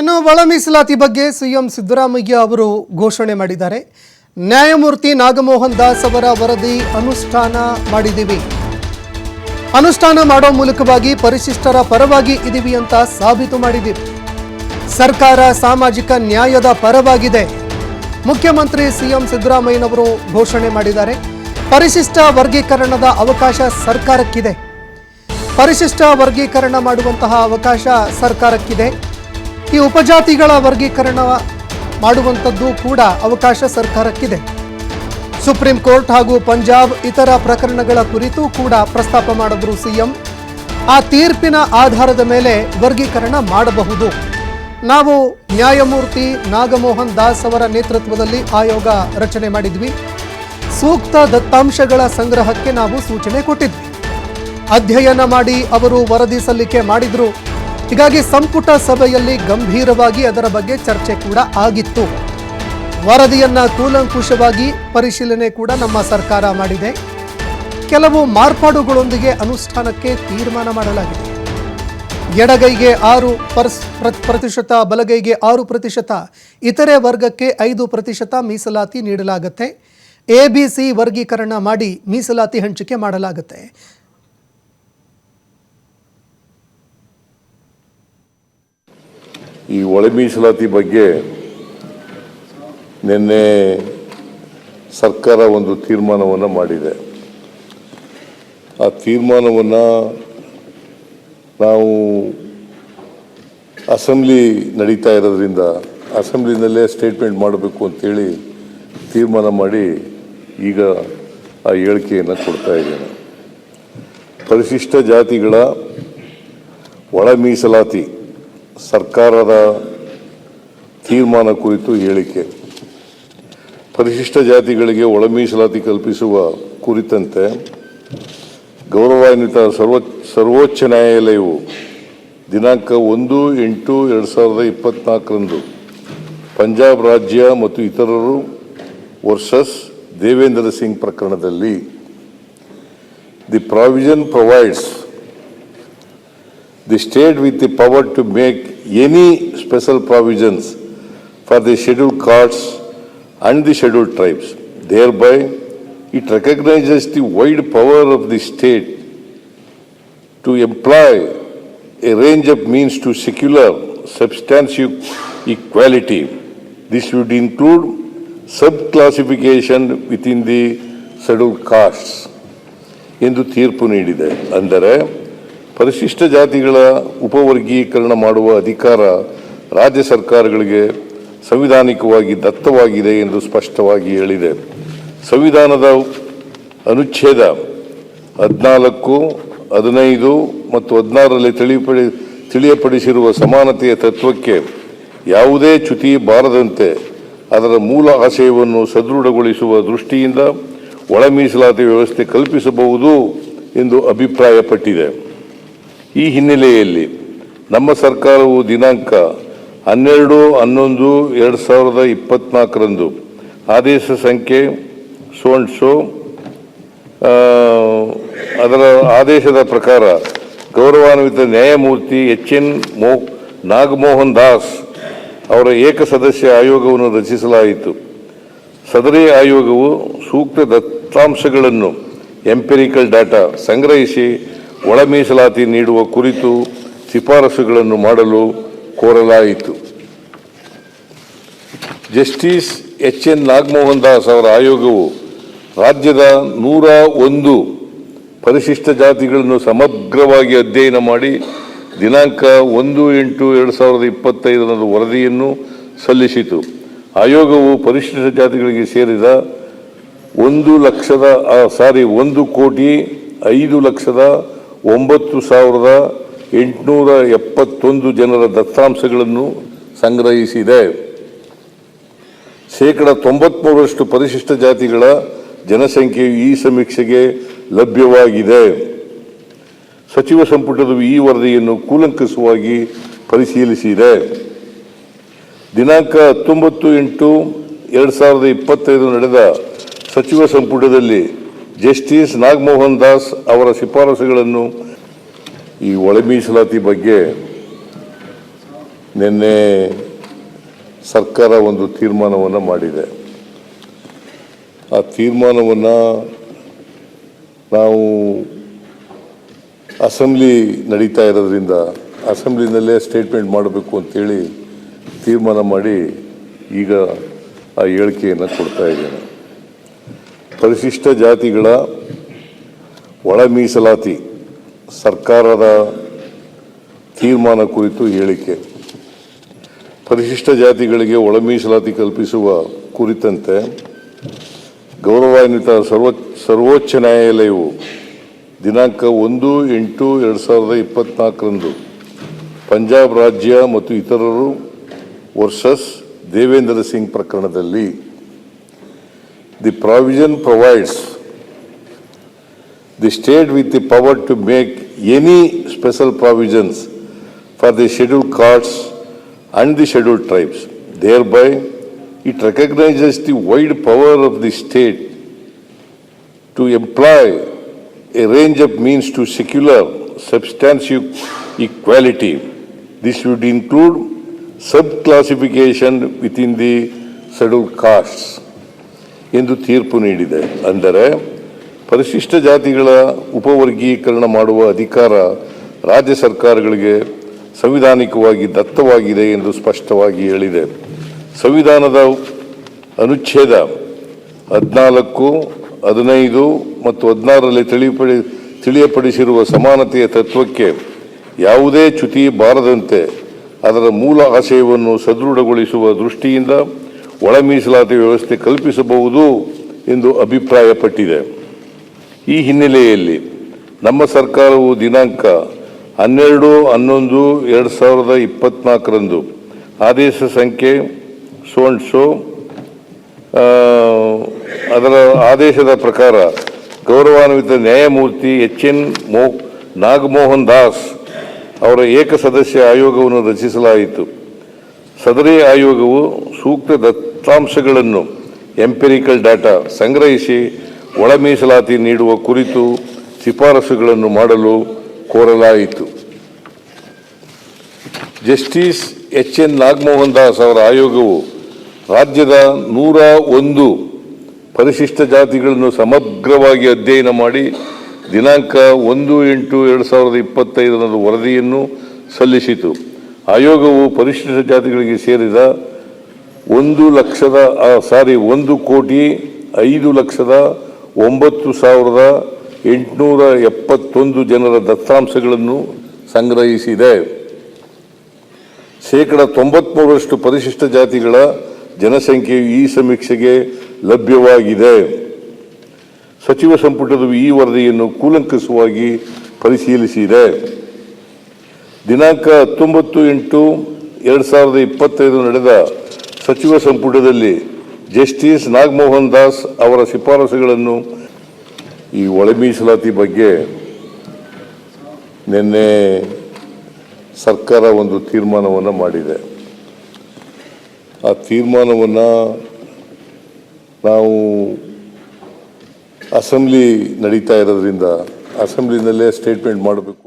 ಇನ್ನು ಒಳ ಮೀಸಲಾತಿ ಬಗ್ಗೆ ಸಿಎಂ ಸಿದ್ದರಾಮಯ್ಯ ಅವರು ಘೋಷಣೆ ಮಾಡಿದ್ದಾರೆ. ನ್ಯಾಯಮೂರ್ತಿ ನಾಗಮೋಹನ್ ದಾಸ್ ಅವರ ವರದಿ ಅನುಷ್ಠಾನ ಮಾಡಿದ್ದೀವಿ. ಅನುಷ್ಠಾನ ಮಾಡೋ ಮೂಲಕವಾಗಿ ಪರಿಶಿಷ್ಟರ ಪರವಾಗಿ ಇದೀವಿ ಅಂತ ಸಾಬೀತು ಮಾಡಿದ್ದೀವಿ. ಸರ್ಕಾರ ಸಾಮಾಜಿಕ ನ್ಯಾಯದ ಪರವಾಗಿದೆ. ಮುಖ್ಯಮಂತ್ರಿ ಸಿಎಂ ಸಿದ್ದರಾಮಯ್ಯನವರು ಘೋಷಣೆ ಮಾಡಿದ್ದಾರೆ. ಪರಿಶಿಷ್ಟ ವರ್ಗೀಕರಣದ ಅವಕಾಶ ಸರ್ಕಾರಕ್ಕಿದೆ. ಪರಿಶಿಷ್ಟ ವರ್ಗೀಕರಣ ಮಾಡುವಂತಹ ಅವಕಾಶ ಸರ್ಕಾರಕ್ಕಿದೆ. ಈ ಉಪಜಾತಿಗಳ ವರ್ಗೀಕರಣ ಮಾಡುವಂಥದ್ದು ಕೂಡ ಅವಕಾಶ ಸರ್ಕಾರಕ್ಕಿದೆ. ಸುಪ್ರೀಂ ಕೋರ್ಟ್ ಹಾಗೂ ಪಂಜಾಬ್ ಇತರ ಪ್ರಕರಣಗಳ ಕುರಿತು ಕೂಡ ಪ್ರಸ್ತಾಪ ಮಾಡಿದ್ರು ಸಿಎಂ. ಆ ತೀರ್ಪಿನ ಆಧಾರದ ಮೇಲೆ ವರ್ಗೀಕರಣ ಮಾಡಬಹುದು. ನಾವು ನ್ಯಾಯಮೂರ್ತಿ ನಾಗಮೋಹನ್ ದಾಸ್ ಅವರ ನೇತೃತ್ವದಲ್ಲಿ ಆಯೋಗ ರಚನೆ ಮಾಡಿದ್ವಿ. ಸೂಕ್ತ ದತ್ತಾಂಶಗಳ ಸಂಗ್ರಹಕ್ಕೆ ನಾವು ಸೂಚನೆ ಕೊಟ್ಟಿದ್ವಿ. ಅಧ್ಯಯನ ಮಾಡಿ ಅವರು ವರದಿ ಸಲ್ಲಿಕೆ ಮಾಡಿದ್ರು. ಹೀಗಾಗಿ ಸಂಪುಟ ಸಭೆಯಲ್ಲಿ ಗಂಭೀರವಾಗಿ ಅದರ ಬಗ್ಗೆ ಚರ್ಚೆ ಕೂಡ ಆಗಿತ್ತು. ವರದಿಯನ್ನ ಕೂಲಂಕುಷವಾಗಿ ಪರಿಶೀಲನೆ ಕೂಡ ನಮ್ಮ ಸರ್ಕಾರ ಮಾಡಿದೆ. ಕೆಲವು ಮಾರ್ಪಾಡುಗಳೊಂದಿಗೆ ಅನುಷ್ಠಾನಕ್ಕೆ ತೀರ್ಮಾನ ಮಾಡಲಾಗಿದೆ. ಎಡಗೈಗೆ ಆರು ಪರ್ಸ್ ಪ್ರ- ಪ್ರತಿಶತ, ಬಲಗೈಗೆ ಆರು ಪ್ರತಿಶತ, ಇತರೆ ವರ್ಗಕ್ಕೆ ಐದು ಪ್ರತಿಶತ ಮೀಸಲಾತಿ ನೀಡಲಾಗುತ್ತೆ. ಎ ಬಿ ಸಿ ವರ್ಗೀಕರಣ ಮಾಡಿ ಮೀಸಲಾತಿ ಹಂಚಿಕೆ ಮಾಡಲಾಗುತ್ತೆ. ಈ ಒಳ ಮೀಸಲಾತಿ ಬಗ್ಗೆ ನಿನ್ನೆ ಸರ್ಕಾರ ಒಂದು ತೀರ್ಮಾನವನ್ನು ಮಾಡಿದೆ. ಆ ತೀರ್ಮಾನವನ್ನು ನಾವು ಅಸೆಂಬ್ಲಿ ನಡೀತಾ ಇರೋದ್ರಿಂದ, ಅಸೆಂಬ್ಲಿನಲ್ಲೇ ಸ್ಟೇಟ್ಮೆಂಟ್ ಮಾಡಬೇಕು ಅಂತೇಳಿ ತೀರ್ಮಾನ ಮಾಡಿ ಈಗ ಆ ಹೇಳಿಕೆಯನ್ನು ಕೊಡ್ತಾ ಇದ್ದೇನೆ. ಪರಿಶಿಷ್ಟ ಜಾತಿಗಳ ಒಳ ಮೀಸಲಾತಿ ಸರ್ಕಾರದ ತೀರ್ಮಾನ ಕುರಿತು ಹೇಳಿಕೆ. ಪರಿಶಿಷ್ಟ ಜಾತಿಗಳಿಗೆ ಒಳ ಮೀಸಲಾತಿ ಕಲ್ಪಿಸುವ ಕುರಿತಂತೆ ಗೌರವಾನ್ವಿತ ಸರ್ವ, ಸರ್ವೋಚ್ಚ ನ್ಯಾಯಾಲಯವು ದಿನಾಂಕ ಒಂದು ಎಂಟು ಎರಡು ಸಾವಿರದ ಇಪ್ಪತ್ನಾಲ್ಕರಂದು ಪಂಜಾಬ್ ರಾಜ್ಯ ಮತ್ತು ಇತರರು ವರ್ಸಸ್ ದೇವೇಂದ್ರ ಸಿಂಗ್ ಪ್ರಕರಣದಲ್ಲಿ the provision provides the state with the power to make any special provisions for the scheduled castes and the scheduled tribes. Thereby, it recognizes the wide power of the state to employ a range of means to secular substantive equality. This would include sub-classification within the scheduled castes. ಎಂದು ತೀರ್ಪು ನೀಡಿದೆ ಅಂದರೆ ಪರಿಶಿಷ್ಟ ಜಾತಿಗಳ ಉಪವರ್ಗೀಕರಣ ಮಾಡುವ ಅಧಿಕಾರ ರಾಜ್ಯ ಸರ್ಕಾರಗಳಿಗೆ ಸಂವಿಧಾನಿಕವಾಗಿ ದತ್ತವಾಗಿದೆ ಎಂದು ಸ್ಪಷ್ಟವಾಗಿ ಹೇಳಿದೆ. ಸಂವಿಧಾನದ ಅನುಚ್ಛೇದ ಹದಿನಾಲ್ಕು, ಹದಿನೈದು ಮತ್ತು ಹದಿನಾರರಲ್ಲಿ ತಿಳಿಪಡಿ, ತಿಳಿಯಪಡಿಸಿರುವ ಸಮಾನತೆಯ ತತ್ವಕ್ಕೆ ಯಾವುದೇ ಚ್ಯುತಿ ಬಾರದಂತೆ ಅದರ ಮೂಲ ಆಶಯವನ್ನು ಸದೃಢಗೊಳಿಸುವ ದೃಷ್ಟಿಯಿಂದ ಒಳ ಮೀಸಲಾತಿ ವ್ಯವಸ್ಥೆ ಕಲ್ಪಿಸಬಹುದು ಎಂದು ಅಭಿಪ್ರಾಯಪಟ್ಟಿದೆ. ಈ ಹಿನ್ನೆಲೆಯಲ್ಲಿ ನಮ್ಮ ಸರ್ಕಾರವು ದಿನಾಂಕ ಹನ್ನೆರಡು, ಹನ್ನೊಂದು, ಎರಡು ಸಾವಿರದ ಇಪ್ಪತ್ನಾಲ್ಕರಂದು ಆದೇಶ ಸಂಖ್ಯೆ ಸೋಂಡ್ಸೋ ಅದರ ಆದೇಶದ ಪ್ರಕಾರ ಗೌರವಾನ್ವಿತ ನ್ಯಾಯಮೂರ್ತಿ ಎಚ್ ಎನ್ ಮೋ, ನಾಗಮೋಹನ್ ದಾಸ್ ಅವರ ಏಕಸದಸ್ಯ ಆಯೋಗವನ್ನು ರಚಿಸಲಾಯಿತು. ಸದರಿ ಆಯೋಗವು ಸೂಕ್ತ ದತ್ತಾಂಶಗಳನ್ನು ಎಂಪಿರಿಕಲ್ ಡಾಟಾ ಸಂಗ್ರಹಿಸಿ ಒಳ ಮೀಸಲಾತಿ ನೀಡುವ ಕುರಿತು ಶಿಫಾರಸುಗಳನ್ನು ಮಾಡಲು ಕೋರಲಾಯಿತು. Justice H N Nagamohan Das ಅವರ ಆಯೋಗವು ರಾಜ್ಯದ ನೂರ ಒಂದು ಪರಿಶಿಷ್ಟ ಜಾತಿಗಳನ್ನು ಸಮಗ್ರವಾಗಿ ಅಧ್ಯಯನ ಮಾಡಿ ದಿನಾಂಕ ಒಂದು ಎಂಟು ಎರಡು ಸಾವಿರದ ಇಪ್ಪತ್ತೈದರಂದು ವರದಿಯನ್ನು ಸಲ್ಲಿಸಿತು. ಆಯೋಗವು ಪರಿಶಿಷ್ಟ ಜಾತಿಗಳಿಗೆ ಸೇರಿದ ಒಂದು ಲಕ್ಷದ ಸಾರಿ, ಒಂದು ಕೋಟಿ ಐದು ಲಕ್ಷದ ಒಂಬತ್ತು ಸಾವಿರದ ಎಂಟುನೂರ ಎಪ್ಪತ್ತೊಂದು ಜನರ ದತ್ತಾಂಶಗಳನ್ನು ಸಂಗ್ರಹಿಸಿದೆ. ಶೇಕಡ ತೊಂಬತ್ಮೂರರಷ್ಟು ಪರಿಶಿಷ್ಟ ಜಾತಿಗಳ ಜನಸಂಖ್ಯೆಯು ಈ ಸಮೀಕ್ಷೆಗೆ ಲಭ್ಯವಾಗಿದೆ. ಸಚಿವ ಸಂಪುಟದ ಈ ವರದಿಯನ್ನು ಕೂಲಂಕಷವಾಗಿ ಪರಿಶೀಲಿಸಿದೆ. ದಿನಾಂಕ ಹತ್ತೊಂಬತ್ತು ಎಂಟು ಎರಡು ಸಾವಿರದ ಇಪ್ಪತ್ತೈದು ನಡೆದ ಸಚಿವ ಸಂಪುಟದಲ್ಲಿ ಜಸ್ಟಿಸ್ ನಾಗಮೋಹನ್ ದಾಸ್ ಅವರ ಶಿಫಾರಸುಗಳನ್ನು ಈ ಒಳ ಮೀಸಲಾತಿ ಬಗ್ಗೆ ನಿನ್ನೆ ಸರ್ಕಾರ ಒಂದು ತೀರ್ಮಾನವನ್ನು ಮಾಡಿದೆ. ಆ ತೀರ್ಮಾನವನ್ನು ನಾವು ಅಸೆಂಬ್ಲಿ ನಡೀತಾ ಇರೋದ್ರಿಂದ, ಅಸೆಂಬ್ಲಿನಲ್ಲೇ ಸ್ಟೇಟ್ಮೆಂಟ್ ಮಾಡಬೇಕು ಅಂತೇಳಿ ತೀರ್ಮಾನ ಮಾಡಿ ಈಗ ಆ ಹೇಳಿಕೆಯನ್ನು ಕೊಡ್ತಾ ಇದ್ದೇನೆ. ಪರಿಶಿಷ್ಟ ಜಾತಿಗಳ ಒಳ ಮೀಸಲಾತಿ ಸರ್ಕಾರದ ತೀರ್ಮಾನ ಕುರಿತು ಹೇಳಿಕೆ. ಪರಿಶಿಷ್ಟ ಜಾತಿಗಳಿಗೆ ಒಳ ಮೀಸಲಾತಿ ಕಲ್ಪಿಸುವ ಕುರಿತಂತೆ ಗೌರವಾನ್ವಿತ ಸರ್ವ, ಸರ್ವೋಚ್ಚ ನ್ಯಾಯಾಲಯವು ದಿನಾಂಕ ಒಂದು ಎಂಟು ಎರಡು ಸಾವಿರದ ಇಪ್ಪತ್ನಾಲ್ಕರಂದು ಪಂಜಾಬ್ ರಾಜ್ಯ ಮತ್ತು ಇತರರು ವರ್ಸಸ್ ದೇವೇಂದ್ರ ಸಿಂಗ್ ಪ್ರಕರಣದಲ್ಲಿ The provision provides the state with the power to make any special provisions for the scheduled castes and the scheduled tribes. Thereby, it recognizes the wide power of the state to employ a range of means to secure substantial equality. This would include sub-classification within the scheduled castes. ಎಂದು ತೀರ್ಪು ನೀಡಿದೆ. ಅಂದರೆ, ಪರಿಶಿಷ್ಟ ಜಾತಿಗಳ ಉಪವರ್ಗೀಕರಣ ಮಾಡುವ ಅಧಿಕಾರ ರಾಜ್ಯ ಸರ್ಕಾರಗಳಿಗೆ ಸಂವಿಧಾನಿಕವಾಗಿ ದತ್ತವಾಗಿದೆ ಎಂದು ಸ್ಪಷ್ಟವಾಗಿ ಹೇಳಿದೆ. ಸಂವಿಧಾನದ ಅನುಚ್ಛೇದ ಹದಿನಾಲ್ಕು, ಹದಿನೈದು ಮತ್ತು ಹದಿನಾರರಲ್ಲಿ ತಿಳಿಪಡಿ, ತಿಳಿಯಪಡಿಸಿರುವ ಸಮಾನತೆಯ ತತ್ವಕ್ಕೆ ಯಾವುದೇ ಚ್ಯುತಿ ಬಾರದಂತೆ ಅದರ ಮೂಲ ಆಶಯವನ್ನು ಸದೃಢಗೊಳಿಸುವ ದೃಷ್ಟಿಯಿಂದ ಒಳ ಮೀಸಲಾತಿ ವ್ಯವಸ್ಥೆ ಕಲ್ಪಿಸಬಹುದು ಎಂದು ಅಭಿಪ್ರಾಯಪಟ್ಟಿದೆ. ಈ ಹಿನ್ನೆಲೆಯಲ್ಲಿ ನಮ್ಮ ಸರ್ಕಾರವು ದಿನಾಂಕ ಹನ್ನೆರಡು ಹನ್ನೊಂದು ಎರಡು ಸಾವಿರದ ಇಪ್ಪತ್ನಾಲ್ಕರಂದು ಆದೇಶ ಸಂಖ್ಯೆ ಆ, ಅದರ ಆದೇಶದ ಪ್ರಕಾರ ಗೌರವಾನ್ವಿತ ನ್ಯಾಯಮೂರ್ತಿ ಎಚ್ ಎನ್ ಮೋ ನಾಗಮೋಹನ್ ದಾಸ್ ಅವರ ಏಕಸದಸ್ಯ ಆಯೋಗವನ್ನು ರಚಿಸಲಾಯಿತು. ಸದರಿ ಆಯೋಗವು ಸೂಕ್ತ ದತ್ತಾಂಶಗಳನ್ನು ಎಂಪಿರಿಕಲ್ ಡಾಟಾ ಸಂಗ್ರಹಿಸಿ ಒಳ ಮೀಸಲಾತಿ ನೀಡುವ ಕುರಿತು ಶಿಫಾರಸುಗಳನ್ನು ಮಾಡಲು ಕೋರಲಾಯಿತು. Justice H N Nagamohan Das ಅವರ ಆಯೋಗವು ರಾಜ್ಯದ ನೂರ ಒಂದು ಪರಿಶಿಷ್ಟ ಜಾತಿಗಳನ್ನು ಸಮಗ್ರವಾಗಿ ಅಧ್ಯಯನ ಮಾಡಿ ದಿನಾಂಕ ಒಂದು ಎಂಟು ಎರಡು ಸಾವಿರದ ಇಪ್ಪತ್ತೈದರ ವರದಿಯನ್ನು ಸಲ್ಲಿಸಿತು. ಆಯೋಗವು ಪರಿಶಿಷ್ಟ ಜಾತಿಗಳಿಗೆ ಸೇರಿದ ಒಂದು ಲಕ್ಷದ ಸಾರಿ, ಒಂದು ಕೋಟಿ ಐದು ಲಕ್ಷದ ಒಂಬತ್ತು ಸಾವಿರದ ಎಂಟುನೂರ ಎಪ್ಪತ್ತೊಂದು ಜನರ ದತ್ತಾಂಶಗಳನ್ನು ಸಂಗ್ರಹಿಸಿದೆ. ಶೇಕಡ ತೊಂಬತ್ಮೂರರಷ್ಟು ಪರಿಶಿಷ್ಟ ಜಾತಿಗಳ ಜನಸಂಖ್ಯೆಯು ಈ ಸಮೀಕ್ಷೆಗೆ ಲಭ್ಯವಾಗಿದೆ. ಸಚಿವ ಸಂಪುಟದ ಈ ವರದಿಯನ್ನು ಕೂಲಂಕಷವಾಗಿ ಪರಿಶೀಲಿಸಿದೆ. ದಿನಾಂಕ ಹತ್ತೊಂಬತ್ತು ಎಂಟು ಎರಡು ಸಾವಿರದ ಇಪ್ಪತ್ತೈದು ನಡೆದ ಸಚಿವ ಸಂಪುಟದಲ್ಲಿ ಜಸ್ಟಿಸ್ ನಾಗಮೋಹನ್ ದಾಸ್ ಅವರ ಶಿಫಾರಸುಗಳನ್ನು ಈ ಒಳ ಮೀಸಲಾತಿ ಬಗ್ಗೆ ನಿನ್ನೆ ಸರ್ಕಾರ ಒಂದು ತೀರ್ಮಾನವನ್ನು ಮಾಡಿದೆ. ಆ ತೀರ್ಮಾನವನ್ನು ನಾವು ಅಸೆಂಬ್ಲಿ ನಡೀತಾ ಇರೋದ್ರಿಂದ, ಅಸೆಂಬ್ಲಿನಲ್ಲೇ ಸ್ಟೇಟ್ಮೆಂಟ್ ಮಾಡಬೇಕು.